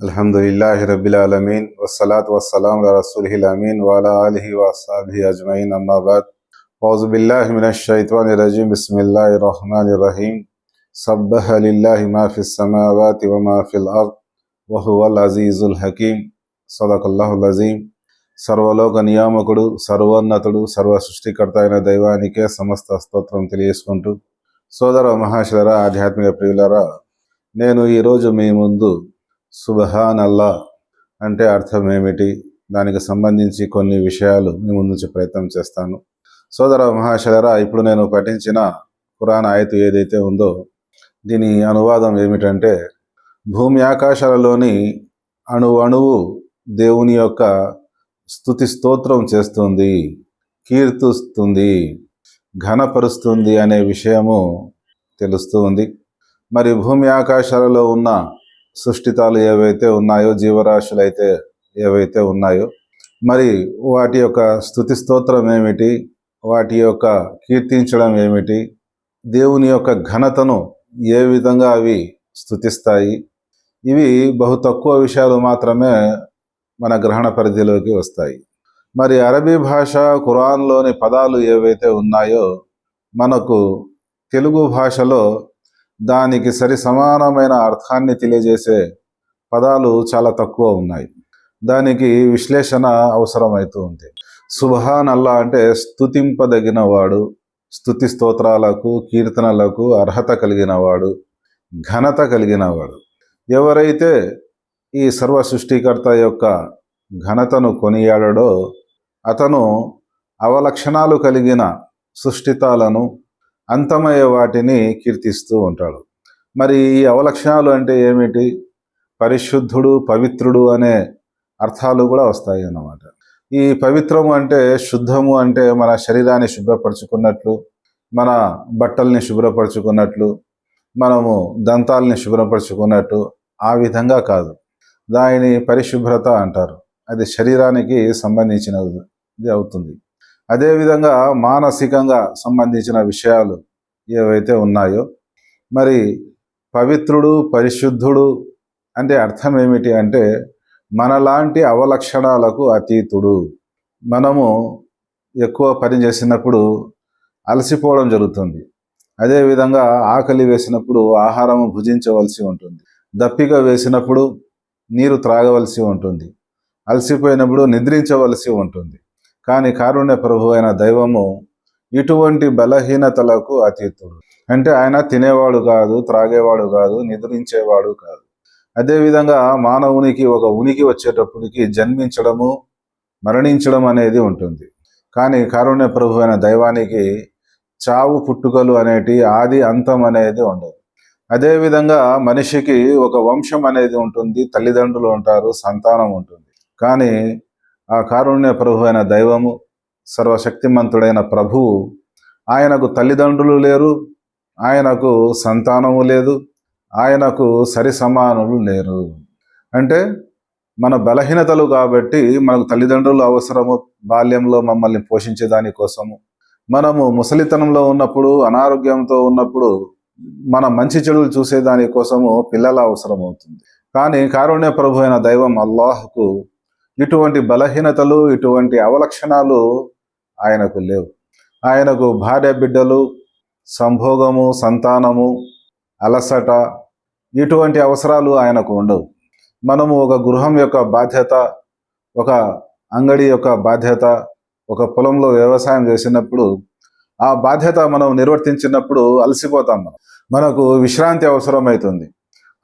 আলহামদুলিল্লাহ রবিল আলমিন ওসালাত ওসালাম রাসুলহিল আমিন ওয়ালা আলহি ওয়াসাবি আজমাইন আম্মাবাদ ফৌজবিল্লাহ মিনাশাইতান রাজিম বিসমিল্লাহ রহমান রহিম সব্বাহ আলিল্লাহ মাহফিস সামাওয়াত ওয়া মাহফিল আরদ ওয়া হুয়াল আজিজুল হাকীম సదకల్లాహుల్ అజీం సర్వలోక నియామకుడు సర్వోన్నతుడు సర్వ సృష్టికర్త అయిన దైవానికే సమస్త స్తోత్రం తెలియజేసుకుంటూ సోదర మహాశిలరా ఆధ్యాత్మిక ప్రియులరా నేను ఈరోజు మీ ముందు సుబహాన్ అల్లా అంటే అర్థం ఏమిటి దానికి సంబంధించి కొన్ని విషయాలు మీ ముందు ప్రయత్నం చేస్తాను. సోదర మహాశలరా ఇప్పుడు నేను పఠించిన పురాణ ఆయతు ఏదైతే ఉందో దీని అనువాదం ఏమిటంటే భూమి ఆకాశాలలోని అణు అణువు దేవుని యొక్క స్థుతి స్తోత్రం చేస్తుంది కీర్తిస్తుంది ఘనపరుస్తుంది అనే విషయము తెలుస్తూ ఉంది. మరి భూమి ఆకాశాలలో ఉన్న సృష్టితాలు ఏవైతే ఉన్నాయో జీవరాశులు అయితే ఏవైతే ఉన్నాయో మరి వాటి యొక్క స్థుతి స్తోత్రం ఏమిటి? వాటి యొక్క కీర్తించడం ఏమిటి? దేవుని యొక్క ఘనతను ఏ విధంగా అవి స్థుతిస్తాయి? ఇవి బహు తక్కువ విషయాలు మాత్రమే మన గ్రహణ పరిధిలోకి వస్తాయి. మరి అరబీ భాష ఖురాన్లోని పదాలు ఏవైతే ఉన్నాయో మనకు తెలుగు భాషలో దానికి సరి సమానమైన అర్థాన్ని తెలియజేసే పదాలు చాలా తక్కువ ఉన్నాయి. దానికి విశ్లేషణ అవసరమవుతూ ఉంది. సుభాన్ అల్లా అంటే స్థుతింపదగిన వాడు స్థుతి స్తోత్రాలకు కీర్తనలకు అర్హత కలిగిన వాడు ఘనత కలిగిన వాడు ఎవరైతే ఈ సర్వ సృష్టికర్త యొక్క ఘనతను కొనియాడడో అతను అవలక్షణాలు కలిగిన సృష్టితాలను అంతమయ్యే వాటిని కీర్తిస్తూ ఉంటాడు. మరి ఈ అవలక్షణాలు అంటే ఏమిటి? పరిశుద్ధుడు పవిత్రుడు అనే అర్థాలు కూడా వస్తాయి అన్నమాట. ఈ పవిత్రము అంటే శుద్ధము అంటే మన శరీరాన్ని శుభ్రపరచుకున్నట్లు మన బట్టల్ని శుభ్రపరచుకున్నట్లు మనము దంతాలని శుభ్రపరచుకున్నట్టు ఆ విధంగా కాదు. దానిని పరిశుభ్రత అంటారు. అది శరీరానికి సంబంధించినది అవుతుంది. అదేవిధంగా మానసికంగా సంబంధించిన విషయాలు ఏవైతే ఉన్నాయో మరి పవిత్రుడు పరిశుద్ధుడు అంటే అర్థం ఏమిటి అంటే మనలాంటి అవలక్షణాలకు అతీతుడు. మనము ఎక్కువ పని చేసినప్పుడు అలసిపోవడం జరుగుతుంది. అదేవిధంగా ఆకలి వేసినప్పుడు ఆహారం భుజించవలసి ఉంటుంది. దప్పిక వేసినప్పుడు నీరు త్రాగవలసి ఉంటుంది. అలసిపోయినప్పుడు నిద్రించవలసి ఉంటుంది. కానీ కారుణ్య ప్రభు అయిన దైవము ఇటువంటి బలహీనతలకు అతీతుడు. అంటే ఆయన తినేవాడు కాదు త్రాగేవాడు కాదు నిద్రించేవాడు కాదు. అదేవిధంగా మానవునికి ఒక ఉనికి వచ్చేటప్పటికి జన్మించడము మరణించడం అనేది ఉంటుంది. కానీ కారుణ్య ప్రభు అయిన దైవానికి చావు పుట్టుకలు అనేటి ఆది అంతం అనేది ఉండదు. అదేవిధంగా మనిషికి ఒక వంశం అనేది ఉంటుంది తల్లిదండ్రులు ఉంటారు సంతానం ఉంటుంది. కానీ ఆ కారుణ్య ప్రభు అయిన దైవము సర్వశక్తిమంతుడైన ప్రభువు ఆయనకు తల్లిదండ్రులు లేరు ఆయనకు సంతానము లేదు ఆయనకు సరి సమానులు లేరు. అంటే మన బలహీనతలు కాబట్టి మనకు తల్లిదండ్రులు అవసరము బాల్యంలో మమ్మల్ని పోషించే దానికోసము మనము ముసలితనంలో ఉన్నప్పుడు అనారోగ్యంతో ఉన్నప్పుడు మన మంచి చెడులు చూసే దానికోసము పిల్లల అవసరం అవుతుంది కానీ కారుణ్య ప్రభు అయిన దైవం అల్లాహ్కు ఇటువంటి బలహీనతలు ఇటువంటి అవలక్షణాలు ఆయనకు లేవు. ఆయనకు భార్య బిడ్డలు సంభోగము సంతానము అలసట ఇటువంటి అవసరాలు ఆయనకు ఉండవు. మనము ఒక గృహం యొక్క బాధ్యత ఒక అంగడి యొక్క బాధ్యత ఒక పొలంలో వ్యవసాయం చేసినప్పుడు ఆ బాధ్యత మనం నిర్వర్తించినప్పుడు అలసిపోతాం మనం. మనకు విశ్రాంతి అవసరమవుతుంది.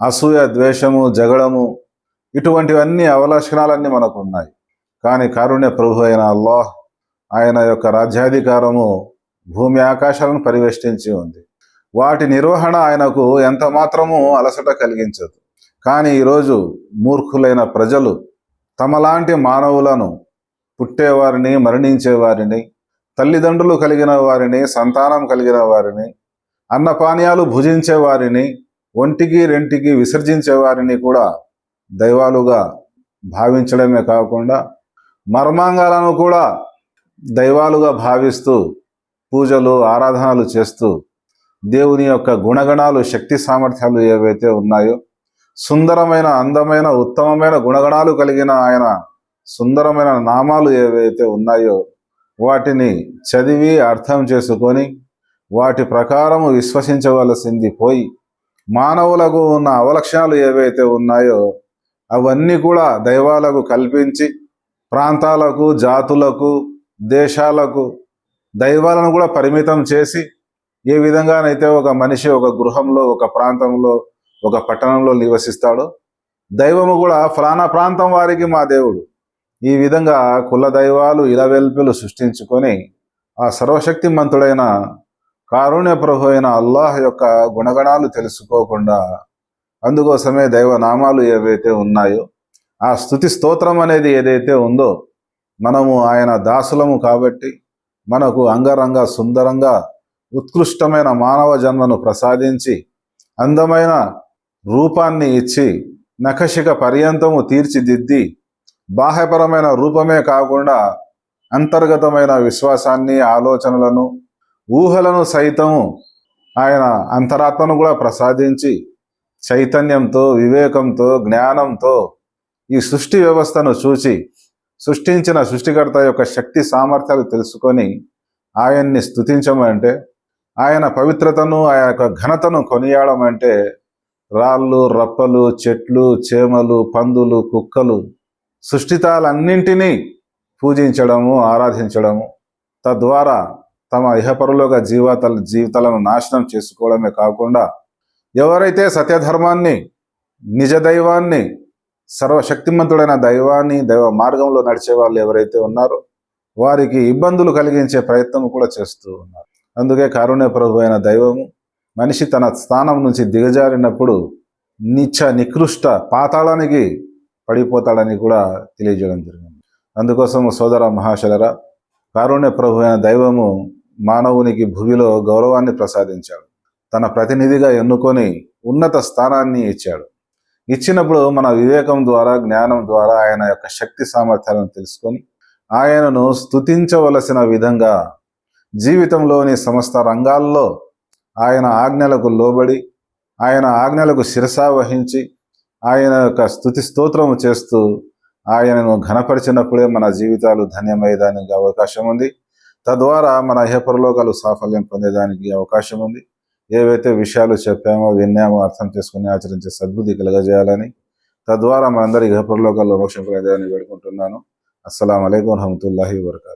అసూయ ద్వేషము జగడము ఇటువంటివన్నీ అవలక్షణాలన్నీ మనకు ఉన్నాయి కానీ కారుణ్య ప్రభు అయిన అల్లాహ్ ఆయన యొక్క రాజ్యాధికారము భూమి ఆకాశాలను పరివేష్టించి ఉంది. వాటి నిర్వహణ ఆయనకు ఎంత మాత్రము అలసట కలిగించదు. కానీ ఈరోజు మూర్ఖులైన ప్రజలు తమలాంటి మానవులను పుట్టేవారిని మరణించేవారిని తల్లిదండ్రులు కలిగిన వారిని సంతానం కలిగిన వారిని అన్నపానీయాలు భుజించే వారిని ఒంటికి రెంటికి విసర్జించే వారిని కూడా దైవాలుగా భావించడమే కాకుండా మర్మాంగాలను కూడా దైవాలుగా భావిస్తూ పూజలు ఆరాధనలు చేస్తూ దేవుని యొక్క గుణగణాలు శక్తి సామర్థ్యాలు ఏవైతే ఉన్నాయో సుందరమైన అందమైన ఉత్తమమైన గుణగణాలు కలిగిన ఆయన సుందరమైన నామాలు ఏవైతే ఉన్నాయో వాటిని చదివి అర్థం చేసుకొని వాటి ప్రకారము విశ్వసించవలసింది పోయి మానవులకు ఉన్న అవలక్షణాలు ఏవైతే ఉన్నాయో అవన్నీ కూడా దైవాలకు కల్పించి ప్రాంతాలకు జాతులకు దేశాలకు దైవాలను కూడా పరిమితం చేసి ఏ విధంగానైతే ఒక మనిషి ఒక గృహంలో ఒక ప్రాంతంలో ఒక పట్టణంలో నివసిస్తాడో దైవము కూడా ఫలానా ప్రాంతం వారికి మా దేవుడు. ఈ విధంగా కుల దైవాలు ఇలవెల్పులు సృష్టించుకొని ఆ సర్వశక్తిమంతుడైన కారుణ్య ప్రభు అయిన అల్లాహ్ యొక్క గుణగణాలు తెలుసుకోకుండా అందుకోసమే దైవ నామాలు ఏవైతే ఉన్నాయో ఆ స్థుతి స్తోత్రం అనేది ఏదైతే ఉందో మనము ఆయన దాసులము కాబట్టి మనకు అంగరంగ సుందరంగా ఉత్కృష్టమైన మానవ జన్మను ప్రసాదించి అందమైన రూపాన్ని ఇచ్చి నఖశిక పర్యంతము తీర్చిదిద్ది బాహ్యపరమైన రూపమే కాకుండా అంతర్గతమైన విశ్వాసాన్ని ఆలోచనలను ఊహలను సైతము ఆయన అంతరాత్మను కూడా ప్రసాదించి చైతన్యంతో వివేకంతో జ్ఞానంతో ఈ సృష్టి వ్యవస్థను చూచి సృష్టించిన సృష్టికర్త యొక్క శక్తి సామర్థ్యాలు తెలుసుకొని ఆయన్ని స్థుతించమంటే ఆయన పవిత్రతను ఆయన యొక్క ఘనతను కొనియాడమంటే రాళ్ళు రప్పలు చెట్లు చేమలు పందులు కుక్కలు సృష్టితాలన్నింటినీ పూజించడము ఆరాధించడము తద్వారా తమ ఇహపరులోగా జీవితాల జీవితాలను నాశనం చేసుకోవడమే కాకుండా ఎవరైతే సత్యధర్మాన్ని నిజ దైవాన్ని సర్వశక్తిమంతుడైన దైవాన్ని దైవ మార్గంలో నడిచే వాళ్ళు ఎవరైతే ఉన్నారో వారికి ఇబ్బందులు కలిగించే ప్రయత్నం కూడా చేస్తూ ఉన్నారు. అందుకే కారుణ్య ప్రభు అయిన దైవము మనిషి తన స్థానం నుంచి దిగజారినప్పుడు నిచ్చ నికృష్ట పాతాళానికి పడిపోతాడని కూడా తెలియజేయడం జరిగింది. అందుకోసం సోదర మహాశలరా కారుణ్య ప్రభు అయిన దైవము మానవునికి భూమిలో గౌరవాన్ని ప్రసాదించాడు. తన ప్రతినిధిగా ఎన్నుకొని ఉన్నత స్థానాన్ని ఇచ్చాడు. ఇచ్చినప్పుడు మన వివేకం ద్వారా జ్ఞానం ద్వారా ఆయన యొక్క శక్తి సామర్థ్యాలను తెలుసుకొని ఆయనను స్థుతించవలసిన విధంగా జీవితంలోని సమస్త రంగాల్లో ఆయన ఆజ్ఞలకు లోబడి ఆయన ఆజ్ఞలకు శిరసా వహించి ఆయన యొక్క స్థుతి స్తోత్రము చేస్తూ ఆయనను ఘనపరిచినప్పుడే మన జీవితాలు ధన్యమయ్యేదానికి అవకాశం ఉంది తద్వారా మన ఇహపరలోకాలు సాఫల్యం పొందేదానికి అవకాశం ఉంది ఏవైతే విషయాలు చెప్పామో విన్నామో అర్థం చేసుకుని ఆచరించే సద్బుద్ధి కలగజేయాలని తద్వారా మనందరి గృహపరలోకాల్లో మోక్షం పొందేదాన్ని వేడుకుంటున్నాను. అస్సలం అయికం వరహమూల వరకాతు